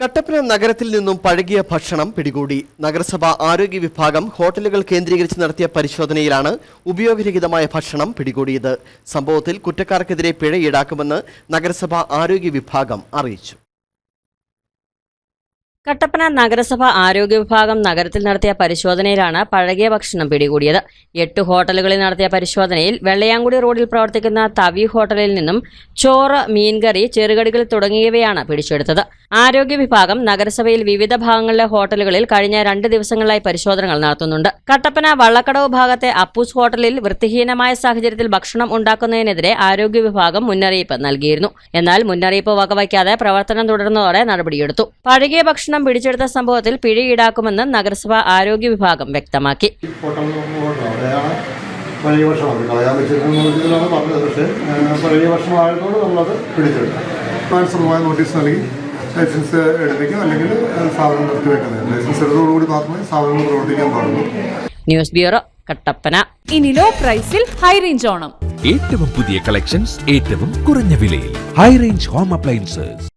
കട്ടപ്പന നഗരത്തിൽ നിന്നും പഴകിയ ഭക്ഷണം പിടികൂടി. നഗരസഭ ആരോഗ്യ വിഭാഗം ഹോട്ടലുകൾ കേന്ദ്രീകരിച്ച് നടത്തിയ പരിശോധനയിലാണ് ഉപയോഗരഹിതമായ ഭക്ഷണം പിടികൂടിയത്. സംഭവത്തിൽ കുറ്റക്കാർക്കെതിരെ പിഴ ഈടാക്കുമെന്ന് നഗരസഭ ആരോഗ്യ വിഭാഗം അറിയിച്ചു. കട്ടപ്പന നഗരസഭ ആരോഗ്യ വിഭാഗം നഗരത്തിൽ നടത്തിയ പരിശോധനയിലാണ് പഴകിയ ഭക്ഷണം പിടികൂടിയത്. എട്ട് ഹോട്ടലുകളിൽ നടത്തിയ പരിശോധനയിൽ വെള്ളയാങ്കുടി റോഡിൽ പ്രവർത്തിക്കുന്ന തവി ഹോട്ടലിൽ നിന്നും ചോറ് മീൻകറി ചെറുകടികൾ തുടങ്ങിയവയാണ് പിടിച്ചെടുത്തത്. ആരോഗ്യ വിഭാഗം നഗരസഭയിൽ വിവിധ ഭാഗങ്ങളിലെ ഹോട്ടലുകളിൽ കഴിഞ്ഞ രണ്ട് ദിവസങ്ങളിലായി പരിശോധനകൾ നടത്തുന്നുണ്ട്. കട്ടപ്പന വള്ളക്കടവ് ഭാഗത്തെ അപ്പൂസ് ഹോട്ടലിൽ വൃത്തിഹീനമായ സാഹചര്യത്തിൽ ഭക്ഷണം ഉണ്ടാക്കുന്നതിനെതിരെ ആരോഗ്യ വിഭാഗം മുന്നറിയിപ്പ് നൽകിയിരുന്നു. എന്നാൽ മുന്നറിയിപ്പ് വകവയ്ക്കാതെ പ്രവർത്തനം തുടർന്നതോടെ നടപടിയെടുത്തു. പഴകിയ ഭക്ഷണം പിടിച്ചെടുത്ത സംഭവത്തിൽ പിഴ ഈടാക്കുമെന്ന് നഗരസഭ ആരോഗ്യ വിഭാഗം വ്യക്തമാക്കി. പഴയ കളയാൻ പറഞ്ഞത്. പക്ഷേ പഴയ നമ്മളത് മാനസമായ നോട്ടീസ് നൽകി. ലൈസൻസ് എടുപ്പിക്കും അല്ലെങ്കിൽ സ്ഥാപനം നിർത്തിവെക്കുന്നത് ലൈസൻസ് എടുത്തോടുകൂടി മാത്രമേ സ്ഥാപനങ്ങൾ പ്രവർത്തിക്കാൻ പാടുള്ളൂ. News bureau Kattappana. ഇനി ലോ പ്രൈസിൽ ഹൈ റേഞ്ച് ഓണം. ഏറ്റവും പുതിയ കളക്ഷൻസ് ഏറ്റവും കുറഞ്ഞ വിലയിൽ. High range home appliances.